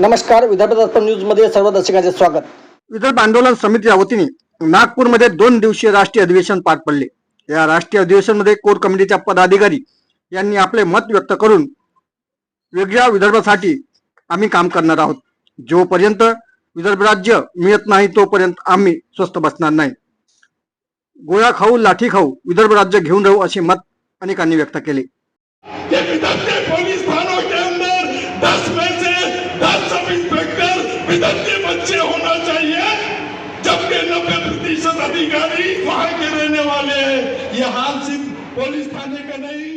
नमस्कार विदर्भ दर्पण न्यूजमध्ये सर्व दर्शकांचे स्वागत. विदर्भ आंदोलन समितीच्या वतीने नागपूरमध्ये दोन दिवसीय राष्ट्रीय अधिवेशन पार पडले. या राष्ट्रीय अधिवेशनमध्ये कोर कमिटीच्या पदाधिकारी यांनी आपले मत व्यक्त करून वेगळ्या विदर्भासाठी आम्ही काम करणार आहोत. जोपर्यंत विदर्भ राज्य मिळत नाही तोपर्यंत आम्ही स्वस्थ बसणार नाही. गोळ्या खाऊ लाठी खाऊ विदर्भ राज्य घेऊन राहू असे मत अनेकांनी व्यक्त केले. पोलीस ठाणे का नाही?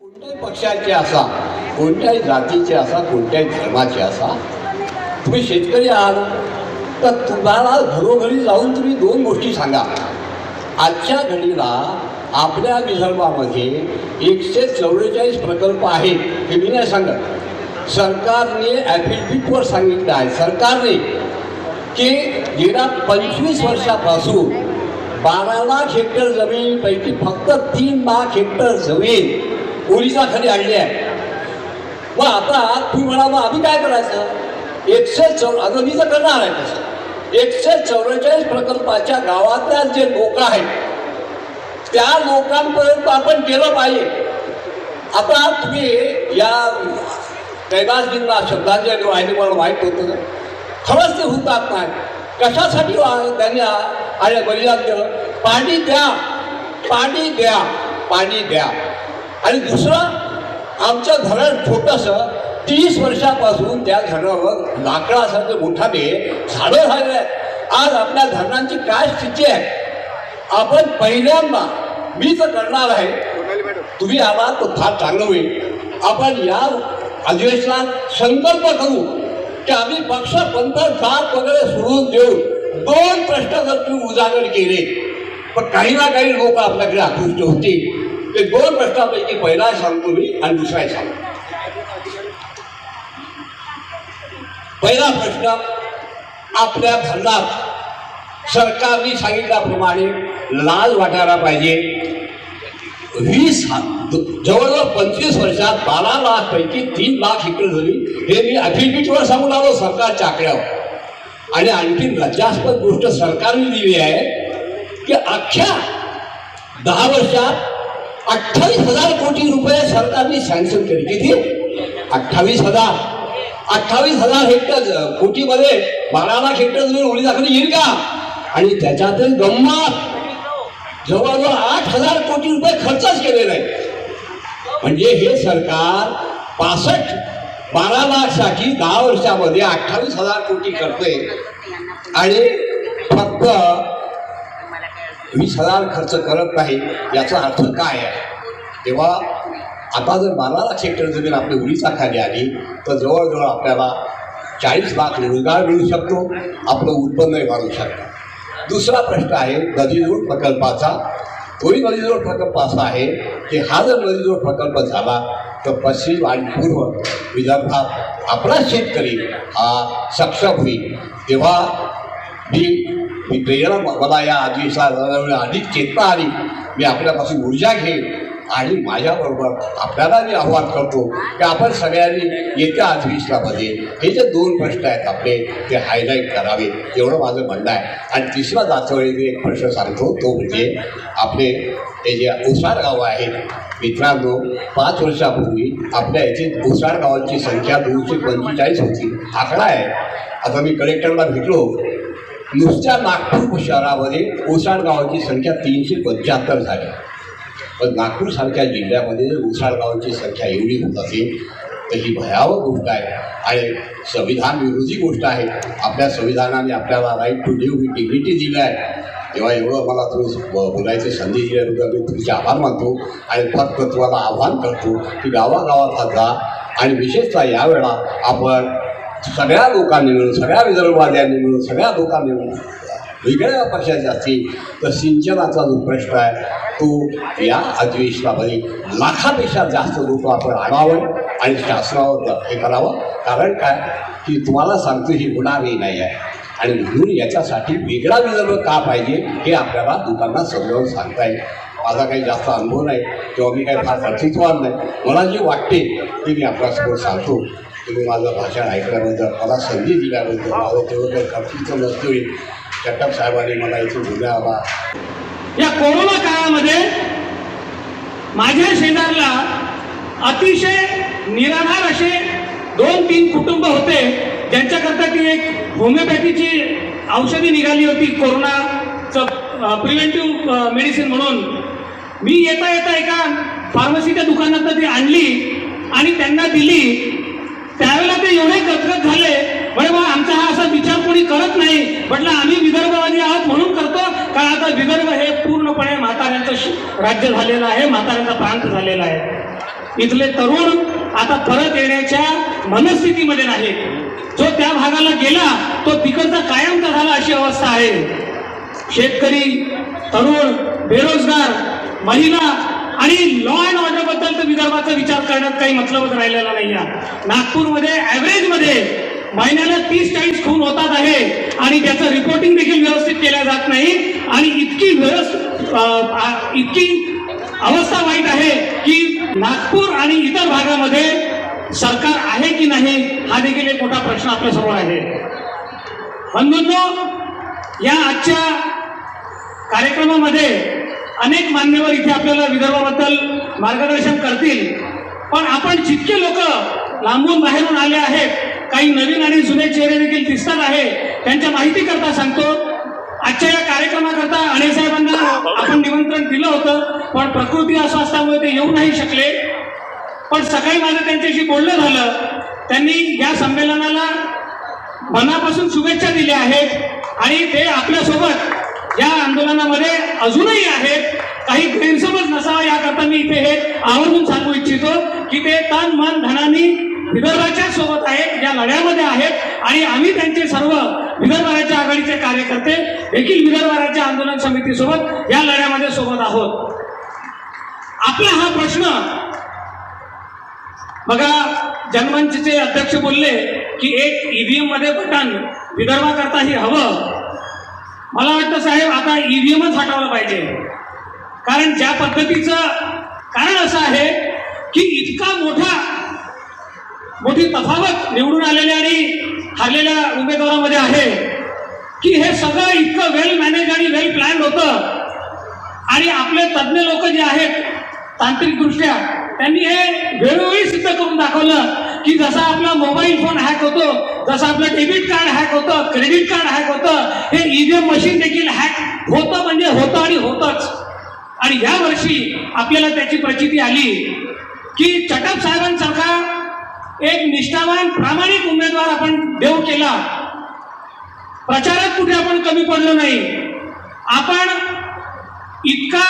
कोणत्याही पक्षाचे असा कोणत्याही जातीचे असा कोणत्याही धर्माचे असा तुम्ही शेतकरी आहात तर तुम्हाला घरोघरी जाऊन तुम्ही दोन गोष्टी सांगा. आजच्या घडीला आपल्या विदर्भामध्ये एकशे चौवेचाळीस प्रकल्प आहेत हे मी नाही सांगत. सरकारने ॲफिडेविटवर सांगितलं आहे. सरकारने की गेल्या पंचवीस वर्षापासून बारा लाख हेक्टर जमिनीपैकी फक्त तीन लाख हेक्टर जमीन ओरिसाखाली आणली आहे. मग आता तुम्ही म्हणा मग आम्ही काय करायचं? एकशे चौ आता मी तर करणार आहे तसं. एकशे चौवेचाळीस प्रकल्पाच्या गावातल्या जे लोक आहेत त्या लोकांपर्यंत आपण केलं पाहिजे. आता तुम्ही या कैलासजींना श्रद्धांजली वाहिनी मला माहीत होतं. खरंच ते हुतात नाही कशासाठी वा- त्यांनी आणि बलिदान दिलं पाणी द्या. पाणी द्या. पाणी द्या. आणि दुसरं आमचं धरण छोटंसं तीस वर्षापासून त्या धरणावर लाकडासारखं मोठाने झाडं झालेलं आहे आज आपल्या धरणांची काय स्थिती आहे? आपण पहिल्यांदा मी तर करणार आहे. तुम्ही आलात तर फार चांगलं होईल. आपण या अधिवेशनात संकल्प करू. की आम्ही पक्ष पंथ जात वगैरे सोडून देऊन दोन प्रश्न जर तुम्ही उजागर केले पण काही ना काही लोक आपल्याकडे आकृष्ट होतील. ते दोन प्रश्नापैकी पहिला सांगतो मी आणि दुसरा सांगतो. पहिला प्रश्न आपल्या धरणात सरकारने सांगितल्याप्रमाणे लाल वाटायला पाहिजे. वीस हा- जवळजवळ पंचवीस वर्षात बारा लाख पैकी तीन लाख इकडे झाली हे मी अफिडेव्हिटवर सांगून आलो सरकारच्या आकड्यावर आणि आणखी लज्जास्पद गोष्ट सरकारने दिली आहे की अख्ख्या दहा वर्षात अठ्ठावीस हजार कोटी रुपये सरकारने सँक्शन केले. किती? अठ्ठावीस हजार. अठ्ठावीस हजार हेक्टर कोटीमध्ये बारा लाख हेक्टर जमीन ओळी दाखवली येईल का? आणि त्याच्यातील गंमत जवळजवळ आठ हजार कोटी रुपये खर्चच केलेला आहे म्हणजे हे सरकार पासष्ट बारा लाखसाठी दहा वर्षामध्ये अठ्ठावीस हजार कोटी करते आणि फक्त वीस हजार खर्च करत नाही याचा अर्थ काय आहे? तेव्हा आता जर बारा लाख हेक्टर जमीन आपली उडीचा खाली आली तर जवळजवळ आपल्याला चाळीस लाख रोजगार मिळू शकतो आपलं उत्पन्नही वाढू शकतो. दुसरा प्रश्न आहे नदीजोड प्रकल्पाचा तोही नदीजोड प्रकल्प असा आहे की हा जर नदीजोड प्रकल्प झाला तर पश्चिम आणि पूर्व विदर्भात आपला शेतकरी हा सक्षम होईल. तेव्हा मी मी प्रेरणा मला या अधिवेशनाला अधिक चेतना आली. मी आपल्यापासून ऊर्जा घेईन आणि माझ्याबरोबर आपल्याला मी आव्हान करतो की आपण सगळ्यांनी येत्या अधिवेशनामध्ये हे जे दोन प्रश्न आहेत आपले ते हायलाईट करावे एवढं माझं म्हणणं आहे. आणि तिसरा जातवेळी मी एक प्रश्न सांगतो तो म्हणजे आपले हे जे उसार गावं आहेत मित्रांनो पाच वर्षापूर्वी आपल्या इथे उसार गावांची संख्या दोनशे पंचेचाळीस होती. आकडा आहे. आता मी कलेक्टरला भेटलो. नुसत्या नागपूर शहरामध्ये ओसाड गावाची संख्या तीनशे पंच्याहत्तर झाली. पण नागपूरसारख्या जिल्ह्यामध्ये जर गावांची संख्या एवढी होत असेल तर ही भयावह गोष्ट आहे. आणि संविधान विरोधी गोष्ट आहे. आपल्या संविधानाने आपल्याला राईट टू लिव्ह ही डिग्निटी दिली आहे. तेव्हा एवढं मला तुम्ही ब- बोलायची संधी दिल्याबद्दल मी तुमचे आभार मानतो आणि फक्त तुम्हाला आव्हान करतो की गावागावात जा आणि विशेषतः यावेळा आपण सगळ्या लोकांनी मिळून सगळ्या विदर्भवाद्यांनी मिळून सगळ्या लोकांनी मिळून वेगळ्या पक्षाचे असतील तर सिंचनाचा जो प्रश्न आहे तो या अधिवेशनामध्ये लाखापेक्षा जास्त लोक आपण आणावं आणि शासनावर हे करावं. कारण काय? की तुम्हाला सांगतो ही होणारही नाही आहे. आणि म्हणून याच्यासाठी वेगळा विदर्भ का पाहिजे हे आपल्याला लोकांना समजावून सांगता येईल. माझा काही जास्त अनुभव नाही किंवा मी काही फार कर्तृत्ववान नाही. मला जे वाटते ते मी आपल्यासमोर सांगतो. तुम्ही माझं भाषण ऐकल्याबद्दल मला संधी दिल्याबद्दल माझं तेवढं काही कर्तृत्व नसतोय. जगताप साहेबांनी मला इथून बोलावा या कोरोना काळामध्ये माझ्या शेजारला अतिशय निराधार असे दोन तीन कुटुंब होते. ज्यांच्याकरता ती एक होमिओपॅथीची औषधी निघाली होती कोरोनाचं प्रिव्हेंटिव्ह मेडिसिन म्हणून. मी येता येता एका फार्मसीच्या दुकानात ती आणली आणि त्यांना दिली. त्यावेळेला ते एवढे गदगद झाले. म्हणजे बा आमचा हा असा कोणी करत नाही. म्हटलं आम्ही विदर्भवादी आहोत म्हणून करतो. कारण आता विदर्भ हे पूर्णपणे म्हाताऱ्यांचं राज्य झालेलं आहे म्हाताऱ्यांचा प्रांत झालेला आहे. इथले तरुण आता परत येण्याच्या मनस्थितीमध्ये नाही. जो त्या भागाला गेला तो तिकडचा कायमचा झाला अशी अवस्था आहे. शेतकरी तरुण बेरोजगार महिला आणि लॉ अँड ऑर्डरबद्दल तर विदर्भाचा विचार करण्यात काही मतलबच राहिलेला नाही आहे नागपूरमध्ये ऍव्हरेजमध्ये महिन्याला तीस चाळीस खून होतात आहे आणि त्याचं रिपोर्टिंग देखील व्यवस्थित केल्या जात नाही. आणि इतकी व्यवस्थ इतकी अवस्था वाईट आहे की नागपूर आणि इतर भागामध्ये सरकार आहे की नाही हा देखील एक मोठा प्रश्न आपल्यासमोर आहे. बंधूंनो या आजच्या कार्यक्रमामध्ये अनेक मान्यवर इथे आपल्याला विदर्भाबद्दल मार्गदर्शन करतील. पण आपण जितके लोक लांबून बाहेरून आले आहेत काही नवीन आणि जुने चेहरे देखील दिसतात आहे. त्यांच्या माहिती करता सांगतो. आजच्या या कार्यक्रमाकरता अणे साहेबांना आपण निमंत्रण दिलं होतं पण प्रकृती अस्वास्थामुळे ते येऊ नाही शकले. पण सकाळी माझं त्यांच्याशी बोलणं झालं. त्यांनी या संमेलनाला मनापासून शुभेच्छा दिल्या आहेत आणि ते आपल्यासोबत या आंदोलनामध्ये अजूनही आहेत. काही गैरसमज नसावा याकरता मी इथे हे आवर्जून सांगू इच्छितो की ते तन मन धनानी विदर्भाच्या सोबत आहे लढ्यामध्ये आहेत आणि आम्ही त्यांचे सर्व विदर्भाच्या आघाडीचे कार्यकर्ते देखील विदर्भाच्या आंदोलन समितीसोबत या लढ्यामध्ये सोबत आहोत. आपला हा प्रश्न बघा जनमंचचे अध्यक्ष बोलले की एक ईव्हीएममध्ये बटन विदर्भाकरता हे हवं. मला वाटतं साहेब आता ईव्हीएमच हटवलं पाहिजे. कारण ज्या पद्धतीचं कारण असं आहे की इतका मोठा मोठी तफावत निवडून आलेल्या आणि हरलेल्या उमेदवारामध्ये आहे. की हे सगळं इतकं वेल मॅनेज आणि वेल प्लॅन होतं. आणि आपले तज्ज्ञ लोक जे आहेत तांत्रिकदृष्ट्या त्यांनी हे वेळोवेळी सिद्ध करून दाखवलं की जसा आपला मोबाईल फोन हॅक होतो जसं आपलं डेबिट कार्ड हॅक होतं क्रेडिट कार्ड हॅक होतं हे ईव्हीएम मशीन देखील हॅक होतं म्हणजे होतं आणि होतंच. आणि या वर्षी आपल्याला त्याची प्रचिती आली की चटप साहेबांसारखा एक निष्ठावान प्रामाणिक उमेदवार आपण देव केला. प्रचारात कुठे आपण कमी पडलो नाही. आपण इतका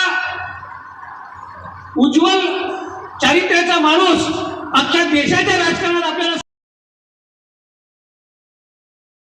उज्ज्वल चारित्र्याचा माणूस अख्ख्या देशाच्या राजकारणात आपल्याला